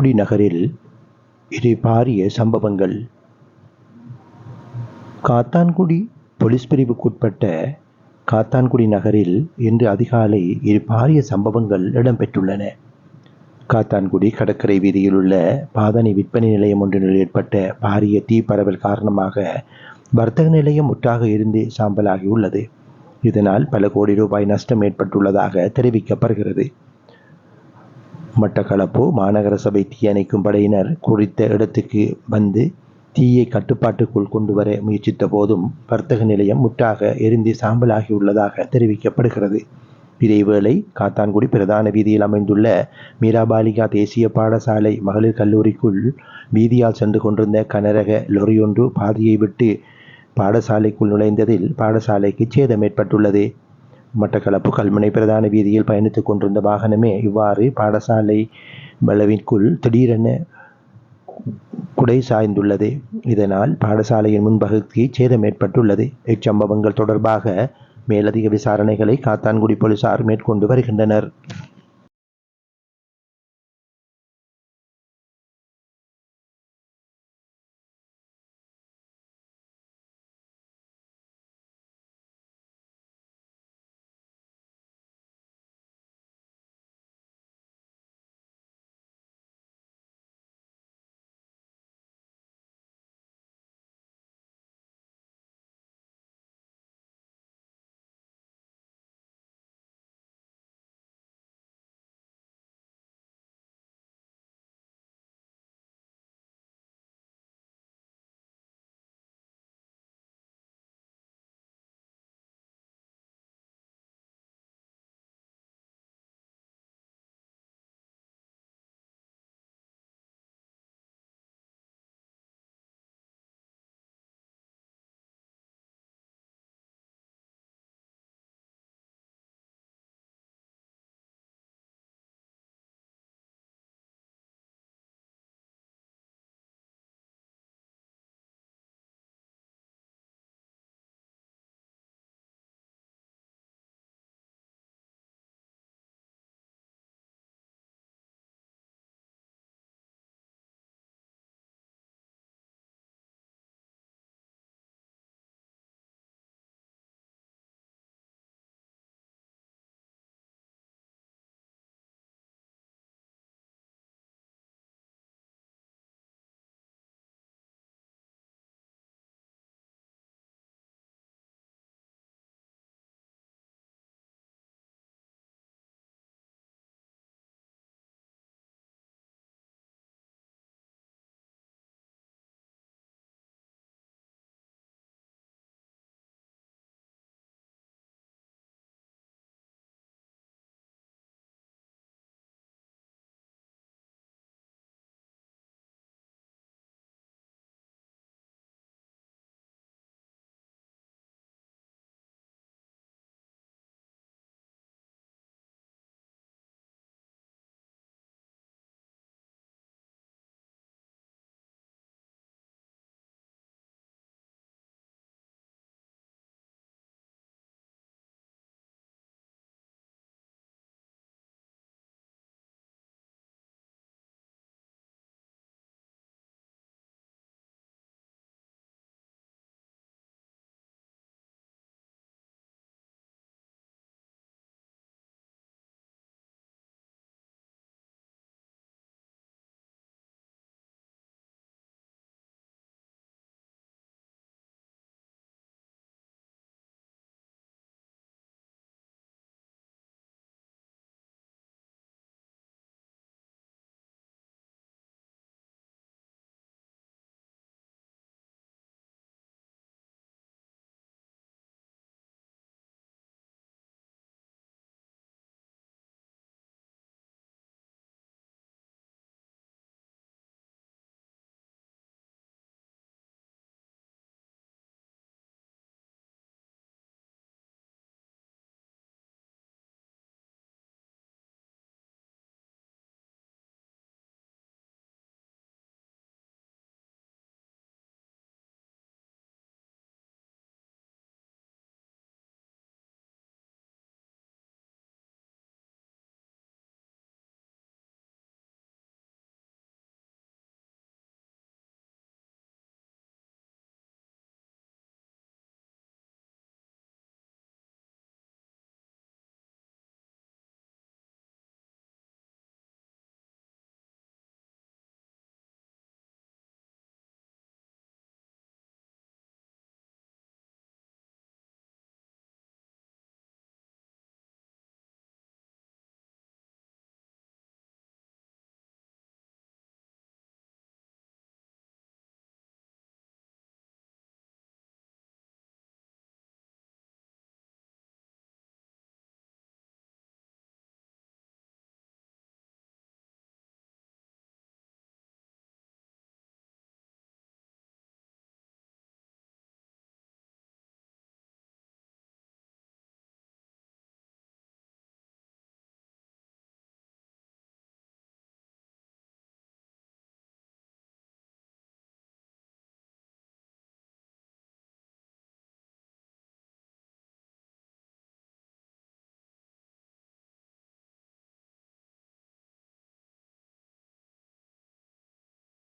காத்தான்குடி நகரில் இதை பாரிய சம்பவங்கள். காத்தான்குடி போலீஸ் பிரிவுக்குட்பட்ட காத்தான்குடி நகரில் இன்று அதிகாலை இரு பாரிய சம்பவங்கள் இடம்பெற்றுள்ளன. காத்தான்குடி கடற்கரை வீதியில் உள்ள பாதனை விற்பனை நிலையம் ஒன்றில் ஏற்பட்ட பாரிய தீ பரவல் காரணமாக வர்த்தக நிலையம் முற்றாக இருந்து சாம்பலாகி உள்ளது இதனால் பல கோடி ரூபாய் நஷ்டம் ஏற்பட்டுள்ளதாக தெரிவிக்கப்படுகிறது. மட்டக்களப்பு மாநகர சபை தீயணைக்கும் படையினர் குறித்த இடத்துக்கு வந்து தீயை கட்டுப்பாட்டுக்குள் கொண்டு வர முயற்சித்த போதும் வர்த்தக நிலையம் முற்றாக எரிந்து சாம்பலாகியுள்ளதாக தெரிவிக்கப்படுகிறது. இதேவேளை காத்தான்குடி பிரதான வீதியில் அமைந்துள்ள மீராபாலிகா தேசிய பாடசாலை மகளிர் கல்லூரிக்குள் வீதியால் சென்று கொண்டிருந்த கனரக லொரியொன்று பாதையை விட்டு பாடசாலைக்குள் நுழைந்ததில் பாடசாலைக்கு சேதம் ஏற்பட்டுள்ளது. மட்டக்களப்பு கல்முனை பிரதான வீதியில் பயணித்துக் கொண்டிருந்த வாகனமே இவ்வாறு பாடசாலை வளவிற்குள் திடீரென குடை சாய்ந்துள்ளது. இதனால் பாடசாலையின் முன்பகுதிக்கு சேதம் ஏற்பட்டுள்ளது. இச்சம்பவங்கள் தொடர்பாக மேலதிக விசாரணைகளை காத்தான்குடி போலீசார் மேற்கொண்டு வருகின்றனர்.